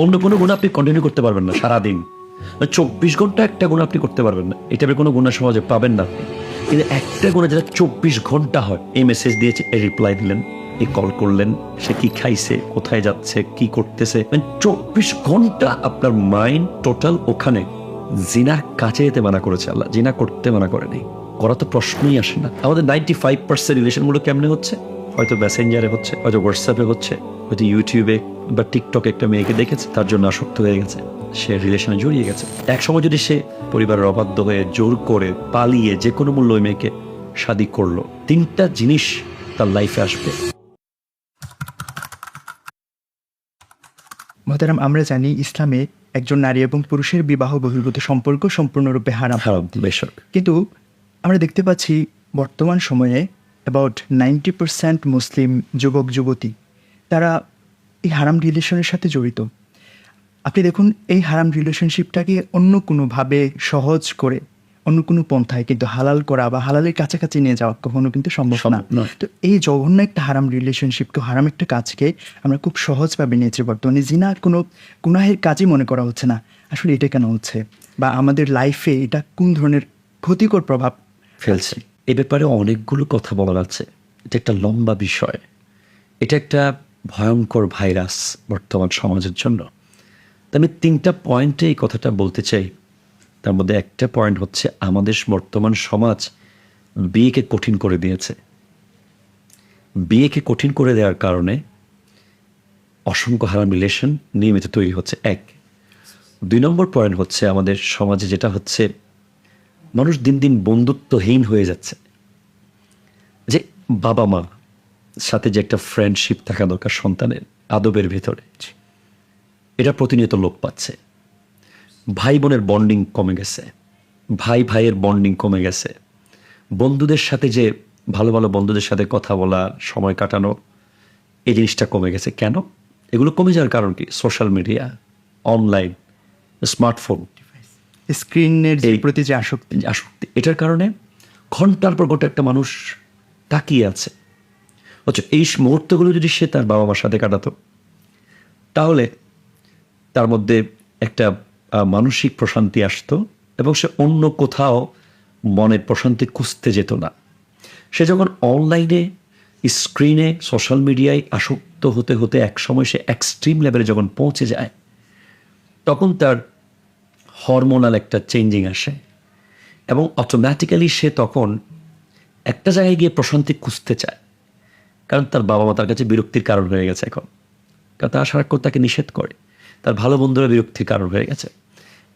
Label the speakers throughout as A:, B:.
A: অন্য কোনো গুণ আপনি কন্টিনিউ করতে পারবেন না সারাদিন। চব্বিশ ঘণ্টা একটা গুণ আপনি করতে পারবেন না। এটা কোনো গুণা সমাজে পাবেন না আপনি। কিন্তু একটা গুণে যেটা চব্বিশ ঘণ্টা হয়, এই মেসেজ দিয়েছে, এই রিপ্লাই দিলেন, এই কল করলেন, সে কি খাইছে, কোথায় যাচ্ছে, কি করতেছে। মানে চব্বিশ ঘণ্টা আপনার মাইন্ড টোটাল ওখানে জিনার কাছে যেতে মানা করেছে আল্লাহ। জিনা করতে মানা করেনি। করা তো প্রশ্নই আসে না। আমাদের নাইনটি ফাইভ পার্সেন্ট রিলেশনগুলো কেমনে হচ্ছে? হয়তো মেসেঞ্জারে হচ্ছে, হয়তো হোয়াটসঅ্যাপে হচ্ছে। হয়তো ইউটিউবে বা টিকটকে একটা মেয়েকে দেখেছে তার জন্য আসক্ত হয়ে গেছে। সে রিলেশনে জড়িয়ে গেছে। এক সময় যদি সে পরিবারের অবাধ্য হয়ে জোর করে পালিয়ে যে কোনো মূল্য ওই মেয়েকে শাদি করল তিনটা জিনিস তার লাইফে আসবে।
B: মহতারাম আমরা জানি ইসলামে একজন নারী এবং পুরুষের বিবাহ বহির্ভূত সম্পর্ক সম্পূর্ণরূপে হারাম।
A: হারাম বেশক
B: কিন্তু আমরা দেখতে পাচ্ছি বর্তমান সময়ে অ্যাবাউট নাইনটি পার্সেন্ট মুসলিম যুবক যুবতী তারা এই হারাম রিলেশনের সাথে জড়িত। আপনি দেখুন এই হারাম রিলেশনশিপটাকে অন্য কোনোভাবে সহজ করে অন্য কোনো পন্থায় কিন্তু হালাল করা বা হালালের কাছাকাছি নিয়ে যাওয়া কখনো কিন্তু সম্ভব না। তো এই জঘন্য একটা হারাম রিলেশনশিপকে হারাম একটা কাজকে আমরা খুব সহজভাবে নিয়েছি বর্তমানে। জিনা কোনো গুনাহের কাজই মনে করা হচ্ছে না। আসলে এটা কেন হচ্ছে? বা আমাদের লাইফে এটা কোন ধরনের ক্ষতিকর প্রভাব
A: ফেলছে? এ ব্যাপারে অনেকগুলো কথা বলার আছে। এটা একটা লম্বা বিষয়। এটা একটা ভয়ঙ্কর ভাইরাস বর্তমান সমাজের জন্য। আমি তিনটা পয়েন্টে এই কথাটা বলতে চাই। তার মধ্যে একটা পয়েন্ট হচ্ছে, আমাদের বর্তমান সমাজ বিয়েকে কঠিন করে দিয়েছে। বিয়েকে কঠিন করে দেওয়ার কারণে অসংখ্য হারাম রিলেশন নিয়মিত তৈরি হচ্ছে। এক। দুই নম্বর পয়েন্ট হচ্ছে, আমাদের সমাজে যেটা হচ্ছে, মানুষ দিন দিন বন্ধুত্বহীন হয়ে যাচ্ছে। যে বাবা মা সাথে যে একটা ফ্রেন্ডশিপ থাকা দরকার সন্তানের আদবের ভেতরে। এটা প্রতিনিয়ত লোপ পাচ্ছে। ভাই বোনের বন্ডিং কমে গেছে। ভাই ভাইয়ের বন্ডিং কমে গেছে। বন্ধুদের সাথে যে ভালো ভালো বন্ধুদের সাথে কথা বলা সময় কাটানো এই জিনিসটা কমে গেছে। কেন? এগুলো কমে যাওয়ার কারণ কি? সোশ্যাল মিডিয়া অনলাইন স্মার্টফোন
B: স্ক্রিনের প্রতি যে আসক্তি।
A: যে আসক্তি। এটার কারণে ঘণ্টার পর ঘণ্টা একটা মানুষ তাকিয়ে আছে। হচ্ছে এই মুহূর্তগুলো যদি সে তার বাবা মার সাথে কাটাতো, তাহলে তার মধ্যে একটা মানসিক প্রশান্তি আসতো এবং সে অন্য কোথাও মনের প্রশান্তি খুঁজতে যেত না। সে যখন অনলাইনে, স্ক্রিনে, সোশ্যাল মিডিয়ায় আসক্ত হতে হতে এক সময় সে এক্সট্রিম লেভেলে যখন পৌঁছে যায়, তখন তার হরমোনাল একটা চেঞ্জিং আসে এবং অটোমেটিক্যালি সে তখন একটা জায়গায় গিয়ে প্রশান্তি খুঁজতে চায়। কারণ তার বাবা মা তার কাছে বিরক্তির কারণ হয়ে গেছে এখন। কারণ তারা সারাক্ষণ তাকে নিষেধ করে। তার ভালো বন্ধুরা বিরক্তির কারণ হয়ে গেছে।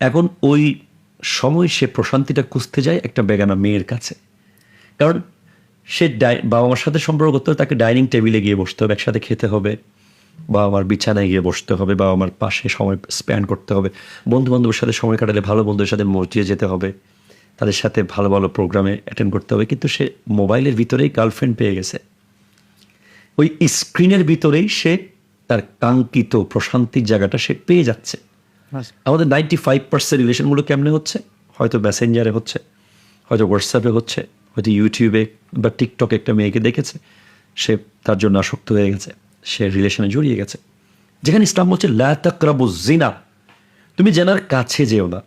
A: এখন ওই সময় সে প্রশান্তিটা খুঁজতে যায় একটা বেগানা মেয়ের কাছে। কারণ সে ডাই বাবা মার সাথে সম্পর্ক করতে হবে তাকে ডাইনিং টেবিলে গিয়ে বসতে হবে, একসাথে খেতে হবে। বাবা মার বিছানায় গিয়ে বসতে হবে বাবা মার পাশে সময় স্প্যান্ড করতে হবে। বন্ধু বান্ধবের সাথে সময় কাটালে ভালো বন্ধুদের সাথে মসজিদে যেতে হবে। তাদের সাথে ভালো ভালো প্রোগ্রামে অ্যাটেন্ড করতে হবে। কিন্তু সে মোবাইলের ভিতরেই গার্লফ্রেন্ড পেয়ে গেছে। ওই স্ক্রিনের ভিতরেই সে তার কাঙ্ক্ষিত প্রশান্তির জায়গাটা সে পেয়ে যাচ্ছে। আমাদের নাইনটি ফাইভ পার্সেন্ট রিলেশনগুলো কেমনে হচ্ছে? হয়তো মেসেঞ্জারে হচ্ছে হয়তো হোয়াটসঅ্যাপে হচ্ছে হয়তো ইউটিউবে বা টিকটকে একটা মেয়েকে দেখেছে সে তার জন্য আসক্ত হয়ে গেছে সে রিলেশনে জড়িয়ে গেছে। যেখানে ইসলাম বলছে লা তাকরাবু জিনা তুমি জেনার কাছে যেও না।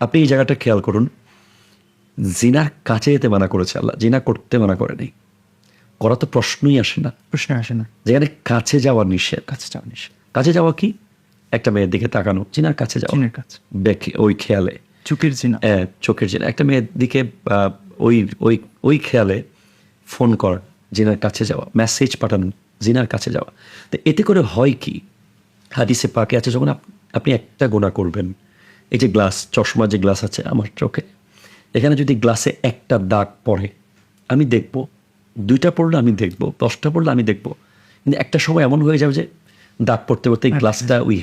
A: আপনি এই জায়গাটা খেয়াল করুন জিনার কাছে যেতে মানা করেছে আল্লাহ জিনা করতে মানা করেনি। করা তো প্রশ্নই আসে না।
B: প্রশ্ন আসে না।
A: যেখানে কাছে যাওয়া নিষেধ।
B: কাছে যাওয়া নিষেধ।
A: কাছে যাওয়া কি? একটা মেয়ের দিকে তাকানো। চিনার কাছে যাওয়া।
B: চিনের কাছে।
A: দেখে ওই খেয়ালে।
B: চোখের জিনা
A: আহ, চোখের জিনা একটা মেয়ের দিকে ওই ওই ওই খেয়ালে ফোন কর জিনার কাছে যাওয়া। মেসেজ পাঠানো জিনার কাছে যাওয়া। তো এতে করে হয় কি? হাদিসে পাকে আছে যখন আপ- আপনি একটা গোনা করবেন। এই যে গ্লাস চশমা যে গ্লাস আছে আমার চোখে। এখানে যদি গ্লাসে একটা দাগ পড়ে আমি দেখব দুইটা পড়লে আমি দেখব দশটা পড়লে আমি দেখব। কিন্তু একটা সময় এমন হয়ে যাবে যে দাগ পড়তে পড়তে এই গ্লাসটা we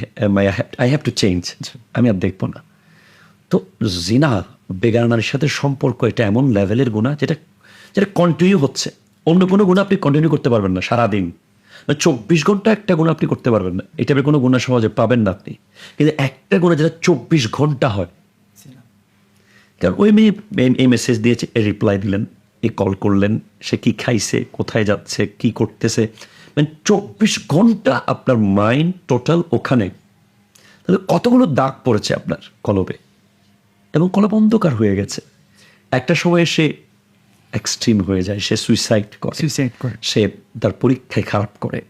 A: I have to change আমি আর দেখব না। তো জিনা বেগানার সাথে সম্পর্ক এটা এমন লেভেলের গুণা যেটা যেটা কন্টিনিউ হচ্ছে। অন্য কোনো গুণ আপনি কন্টিনিউ করতে পারবেন না সারাদিন। চব্বিশ ঘণ্টা একটা গুণা আপনি করতে পারবেন না। এটা কোনো গুণা সমাজে পাবেন না আপনি। কিন্তু একটা গুণা যেটা চব্বিশ ঘণ্টা হয়। কারণ ওই মেয়ে এই মেসেজ দিয়েছে রিপ্লাই দিলেন। এই কল করলেন সে কি খাইছে কোথায় যাচ্ছে কি করতেছে। মানে চব্বিশ ঘণ্টা আপনার মাইন্ড টোটাল ওখানে। তাহলে কতগুলো দাগ পড়েছে আপনার কলবে? এবং কলব অন্ধকার হয়ে গেছে। একটা সময় সে এক্সট্রিম হয়ে যায় সে সুইসাইড করে।
B: সুইসাইড করে।
A: সে তার পরীক্ষায় খারাপ করে।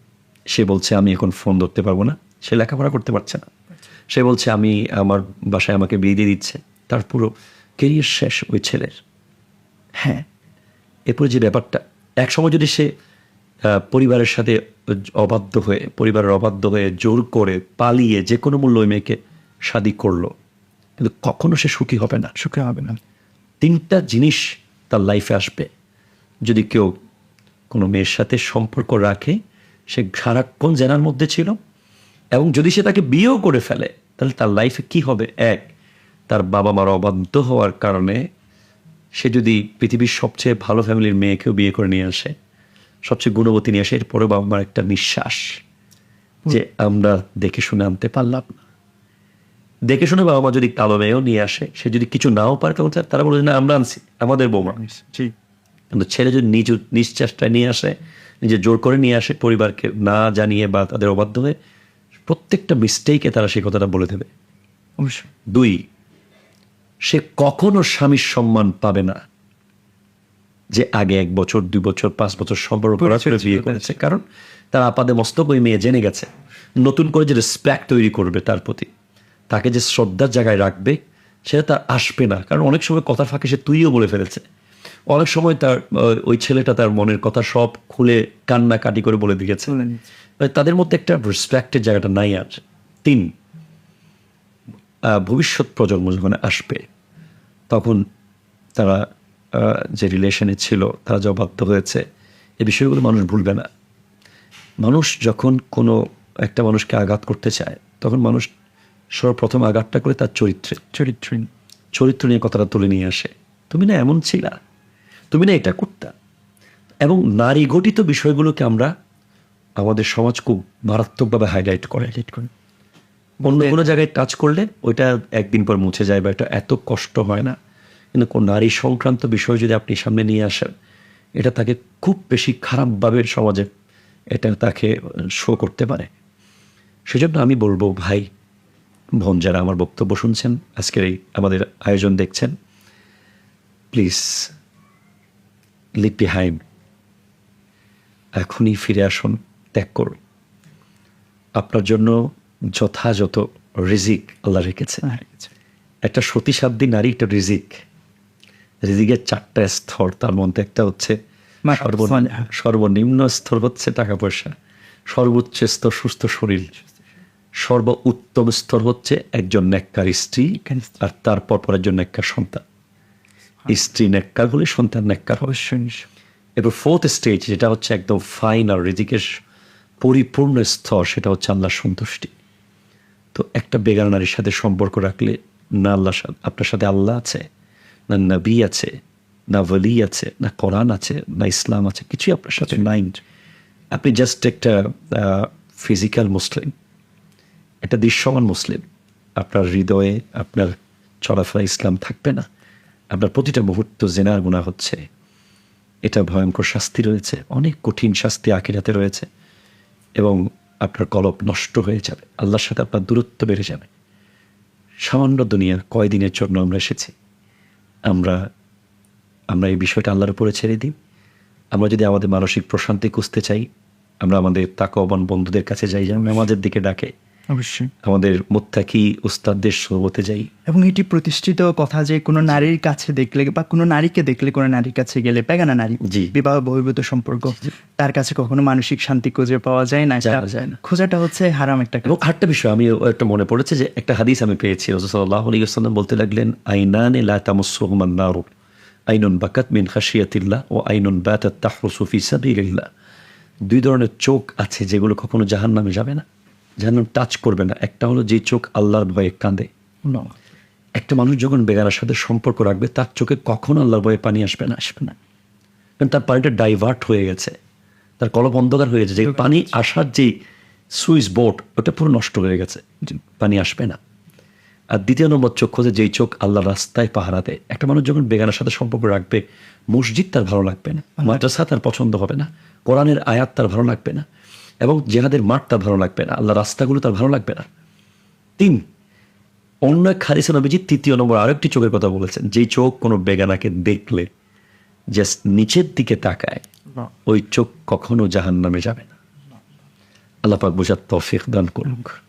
A: সে বলছে আমি এখন ফোন ধরতে পারব না। সে লেখাপড়া করতে পারছে না। সে বলছে আমি আমার বাসায় আমাকে বিয়ে দিয়ে দিচ্ছে। তার পুরো কেরিয়ার শেষ ওই ছেলের। হ্যাঁ। এরপরে যে ব্যাপারটা এক সময় যদি সে পরিবারের সাথে অবাধ্য হয়ে পরিবারের অবাধ্য হয়ে জোর করে পালিয়ে যে কোনো মূল্য ওই মেয়েকে শাদি করল কিন্তু কখনো সে সুখী হবে না।
B: সুখী হবে না।
A: তিনটা জিনিস তার লাইফে আসবে। যদি কেউ কোনো মেয়ের সাথে সম্পর্ক রাখে সে সারাক্ষণ জেনার মধ্যে ছিল এবং যদি সে তাকে বিয়েও করে ফেলে তাহলে তার লাইফে কি হবে? এক তার বাবা মার অবাধ্য হওয়ার কারণে সে যদি পৃথিবীর সবচেয়ে ভালো ফ্যামিলির মেয়েকেও বিয়ে করে নিয়ে আসে সবচেয়ে গুণবতী নিয়ে আসে এরপরে বাবা মার একটা নিঃশ্বাস যে আমরা দেখে শুনে আনতে পারলাম না। দেখে শুনে বাবা মা যদি কালো মেয়েও নিয়ে আসে সে যদি কিছু নাও পারে তখন তারা- বলে না আমরা আনছি আমাদের বৌমা কিন্তু ছেলে যদি নিজ নিজ চেষ্টায় নিয়ে আসে নিজে জোর করে নিয়ে আসে পরিবারকে না জানিয়ে বা তাদের অবাধ্য হয়ে প্রত্যেকটা মিস্টেকে তারা সেই কথাটা বলে দেবে।
B: অবশ্যই।
A: দুই সে কখনো স্বামীর সম্মান পাবে না যে আগে এক বছর দুই বছর পাঁচ বছর সম্পর্ক বিয়ে করেছে। কারণ তার আপাদে মস্তক ওই মেয়ে জেনে গেছে। নতুন করে যে রেসপেক্ট তৈরি করবে তার প্রতি তাকে যে শ্রদ্ধার জায়গায় রাখবে সেটা তার আসবে না। কারণ অনেক সময় কথার ফাঁকে সে তুইও বলে ফেলেছে। অনেক সময় তার ওই ছেলেটা তার মনের কথা সব খুলে কান্না কাটি করে বলে দিয়েছে। তাদের মধ্যে একটা রেসপেক্টের জায়গাটা নাই আর তিন ভবিষ্যৎ প্রজন্ম যখন আসবে তখন তারা যে রিলেশনে ছিল তারা যা বাধ্য হয়েছে। এ বিষয়গুলো মানুষ ভুলবে না। মানুষ যখন কোনো একটা মানুষকে আঘাত করতে চায় তখন মানুষ সর্বপ্রথম আঘাতটা করে তার চরিত্রে।
B: চরিত্র
A: চরিত্র নিয়ে কথাটা তুলে নিয়ে আসে। তুমি না এমন ছিলা। তুমি না এটা করতা। এবং নারী গঠিত বিষয়গুলোকে আমরা আমাদের সমাজ খুব মারাত্মকভাবে হাইলাইট করে।
B: হিট করে।
A: অন্য কোনো জায়গায় টাচ করলে ওইটা একদিন পর মুছে যায় বা এটা এত কষ্ট হয় না। কিন্তু কোন নারী সংক্রান্ত বিষয় যদি আপনি সামনে নিয়ে আসেন এটা তাকে খুব বেশি খারাপভাবে সমাজে এটা তাকে শো করতে পারে। সেজন্য আমি বলব ভাই বোন যারা আমার বক্তব্য শুনছেন আজকের এই আমাদের আয়োজন দেখছেন প্লিজ লিভ বিহাইন্ড এখনই ফিরে আসুন ত্যাগ করুন। আপনার জন্য যথাযথ রিজিক আল্লাহ রেখেছে।
B: হ্যাঁ,
A: একটা সতীসাধ্যী নারী একটা রিজিক। রিজিকের চারটা স্তর তার মধ্যে একটা হচ্ছে
B: সালেহা।
A: সর্বনিম্ন স্তর হচ্ছে টাকা পয়সা সর্বোচ্চ স্তর সুস্থ শরীর। সর্ব উত্তম স্তর হচ্ছে একজন নেককার স্ত্রী আর তারপর পর একজন নেককার সন্তান। স্ত্রী নেককার হলে সন্তান নেককার হবে।
B: অবশ্যই।
A: এবার ফোর্থ স্টেজ যেটা হচ্ছে একদম ফাইন আর রিজিকের পরিপূর্ণ স্তর সেটা হচ্ছে আল্লাহর সন্তুষ্টি। তো একটা বেগার নারীর সাথে সম্পর্ক রাখলে না আল্লাহ আপনার সাথে আল্লাহ আছে না নবী আছে না ওলি আছে না কোরআন আছে না ইসলাম আছে কিছুই আপনার সাথে নাই। আপনি জাস্ট একটা ফিজিক্যাল মুসলিম একটা দৃশ্যমান মুসলিম আপনার হৃদয়ে আপনার চলাফেরা ইসলাম থাকবে না আপনার প্রতিটা মুহূর্ত জেনার গুণা হচ্ছে এটা ভয়ঙ্কর শাস্তি রয়েছে অনেক কঠিন শাস্তি আখিরাতে রয়েছে এবং আপনার কলপ নষ্ট হয়ে যাবে। আল্লাহর সাথে আপনার দূরত্ব বেড়ে যাবে। সামান্য দুনিয়ার কয়দিনের জন্য আমরা এসেছি। আমরা আমরা এই বিষয়টা আল্লাহর উপরে ছেড়ে দিই। আমরা যদি আমাদের মানসিক প্রশান্তি খুঁজতে চাই, আমরা আমাদের তাকবান বন্ধুদের কাছে যাই যেমন নামাজের দিকে ডাকে।
B: অবশ্যই
A: আমাদের মোত্তাকি উস্তাদদের সোবতে যাই
B: এবং এটি প্রতিষ্ঠিত কথা যে কোনো নারীর কাছে দেখলে বা কোনো নারীকে দেখলে কোনো নারীর কাছে গেলে পেগানা নারী
A: জি।
B: বিবাহ বহির্ভূত সম্পর্ক তার কাছে কখনো মানসিক শান্তি খুঁজে পাওয়া যায় না
A: যায় না, যায় না।
B: খোঁজাটা হচ্ছে হারাম একটা।
A: এবং আরেকটা বিষয় আমি একটা মনে পড়েছে যে একটা হাদিস আমি পেয়েছি রসুল্লাহ আলিয়াল্লাম বলতে লাগলেন আইনানে লা তামুসুহুমান নারু আইনুন বাকাত মিন খাশিয়াতিল্লাহ ও আইনুন বাতাত তাহরুসু ফি সাবিলিল্লাহ দুই ধরনের চোখ আছে যেগুলো কখনো জাহান জাহান্নামে যাবে না জাহান্নাম টাচ করবে না। একটা হলো যে চোখ আল্লাহর ভয়ে কাঁদে। একটা মানুষ যখন বেগানার সাথে সম্পর্ক রাখবে তার চোখে কখনো আল্লাহর ভয়ে পানি আসবে না আসবে না। কারণ তার পানিটা ডাইভার্ট হয়ে গেছে। তার কলপ অন্ধকার হয়ে গেছে। যে পানি আসার যে সুইচ বোর্ড ওটা পুরো নষ্ট হয়ে গেছে। পানি আসবে না। আর দ্বিতীয় নম্বর চোখ হচ্ছে যেই চোখ আল্লাহ রাস্তায় পাহারা দেয়। একটা মানুষ যখন বেগানার সাথে সম্পর্ক রাখবে মসজিদ তার ভালো লাগবে না। মাদ্রাসা তার পছন্দ হবে না। কোরআনের আয়াত তার ভালো লাগবে না। এবং জেহাদের মাঠ তার ভালো লাগবে না আল্লাহ রাস্তাগুলো তার ভালো লাগবে না। তিন অন্য এক খারিস নবীজি তৃতীয় নম্বর আরেকটি চোখের কথা বলেছেন যেই চোখ কোনো বেগানাকে দেখলে জাস্ট নিচের দিকে তাকায় ওই চোখ কখনো জাহান নামে যাবে না। আল্লাহ পাক বোঝার তফিক দান করুক।